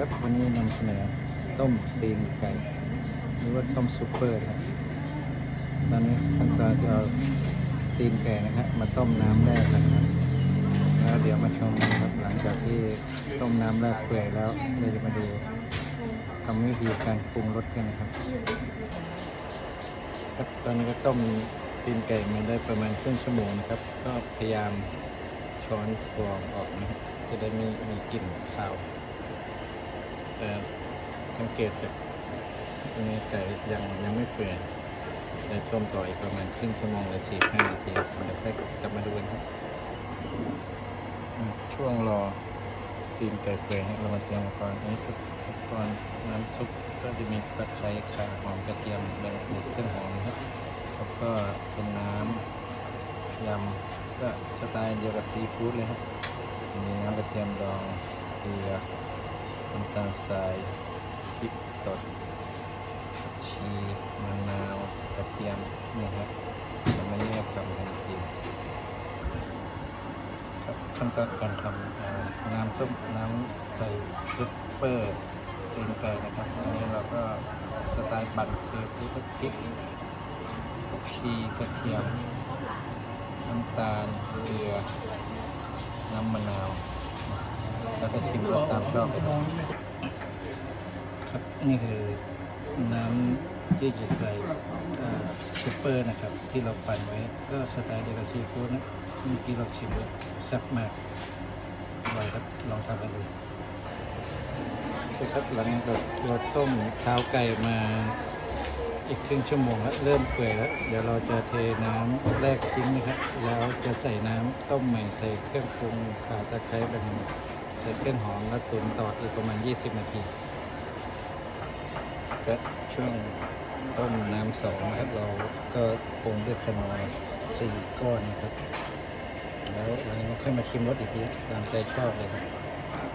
ครับวันนี้นำเสนอต้มตีนไก่หรือว่าต้มซุปเปอร์ครับตอนนี้ขั้นตอนจะเอาตีนไก่นะครับมาต้มน้ำแรกนะครับแล้วเดี๋ยวมาชมกันครับหลังจากที่ต้มน้ำแรกเปื่อยแล้วเราจะมาดูทำวิธีการปรุงรสกันนะครับครับตอนนี้ก็ต้มตีนไก่มาได้ประมาณครึ่งชั่วโมงนะครับ ก็พยายามช้อนฟองออกนะครับจะได้ไม่มีกลิ่นคาว แต่สังเกตจากตรงนี้ไก่ยังยังไม่เปื่ยแต่ต้มต่ออีกประมาณครึ่งชั่วโมงหรือสี่ห้านาทีเดี๋ยวค่อยกลับมาดูกันครับอืมช่วงรอตีนไก่เปื่อยให้เรามาเตรียมกรณ์อันนี้คืออุปกรณ์น้ำซุปก็จะมีตะไคร้ข่าหอมกระเทียมใบมะกรูดเครื่องหอมนะครับแล้วก็เป็นน้ำยำก็สไตล์เดียวกับซีฟู้ดเลยครับมีน้ำกระเทียมดองเกลือ น้ำตาลทรายพริกสดชีมะนาวกระเทียมนี่ครับแล้วมันเนี่ยทำกันกทีครับขั้นตอนการทำอ่าน้ำต้มน้ำใส่ซุปเปอร์ตีนไก่นะครับอันนี้เราก็สไตล์บั่นคือพริกพริกผักชีกระเทียมน้ำตาลเกลือน้ำมะนาว แล้วก็ชิมรสตามชอบครับนี่คือน้ำที่จะใส่ซุปเปอร์นะครับ ที่เราปั่นไว้ก็สไตล์เดียวกับซีฟู้ดนะเมื่อกี้เราชิมแล้วแซ่บมากอร่อยครับลองทำกันดูครับหลังจากเราต้มเท้าไก่มาอีกครึ่งชั่วโมงแล้วเริ่มเปื่อยแล้ว เดี๋ยวเราจะเทน้ำแรกทิ้งนะครับ แล้วจะใส่น้ำต้มใหม่ใส่เครื่องปรุงข่าตะไคร้แบบนี้ ใส่เครื่องหอมแล้วตุ๋นต่ออีกประมาณ 20 นาทีและช่วงต้มน้ำสองนะครับเราก็ปรุงด้วยขนอสี่ก้อนนะครับ แล้วหลังจากนั้นค่อยมาชิมรสอีกทีตามใจชอบเลยครับ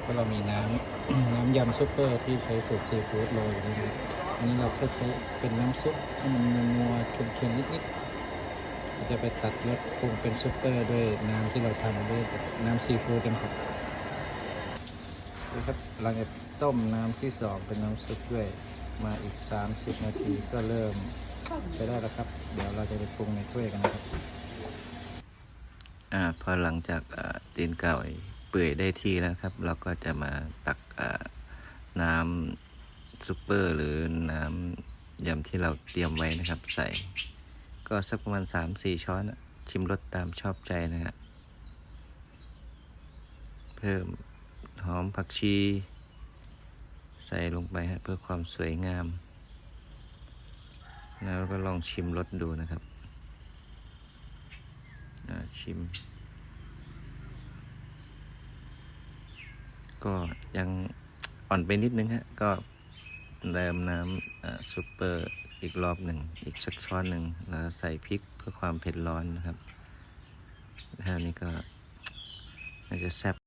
เพราะเรามีน้ำน้ำยำซุปเปอร์ที่ใช้สูตรซีฟู้ดโรยอยู่ในนี้อันนี้เราแค่ใช้เป็นน้ำซุปให้มันนัวเค็มๆนิดๆจะไปตัดรสปรุงเป็นซุปเปอร์ด้วยน้ำที่เราทำด้วยน้ำซีฟู้ดกันครับ นะครับหลังจากต้มน้ำที่สองเป็นน้ำซุปด้วยมาอีก 30 นาทีก็เริ่มใช้ได้แล้วครับ เดี๋ยวเราจะไปปรุงในถ้วยกันนะครับอ่าพอหลังจากตีนไก่เปื่อยได้ที่แล้วครับ เราก็จะมาตักน้ำซุปเปอร์หรือน้ำยำที่เราเตรียมไว้นะครับ ใส่ ก็สักประมาณสามสี่ช้อน ชิมรสตามชอบใจนะฮะเพิ่ม หอมผักชี ใส่ลงไปฮะเพื่อความสวยงาม แล้วก็ลองชิมรสดูนะครับชิม ก็ยังอ่อนไปนิดนึงฮะ ก็เติมน้ำซุปเปอร์อีกรอบหนึ่ง อีกสักช้อนหนึ่ง แล้วใส่พริกเพื่อความเผ็ดร้อนนะครับท่านี้ก็น่าจะแซ่บ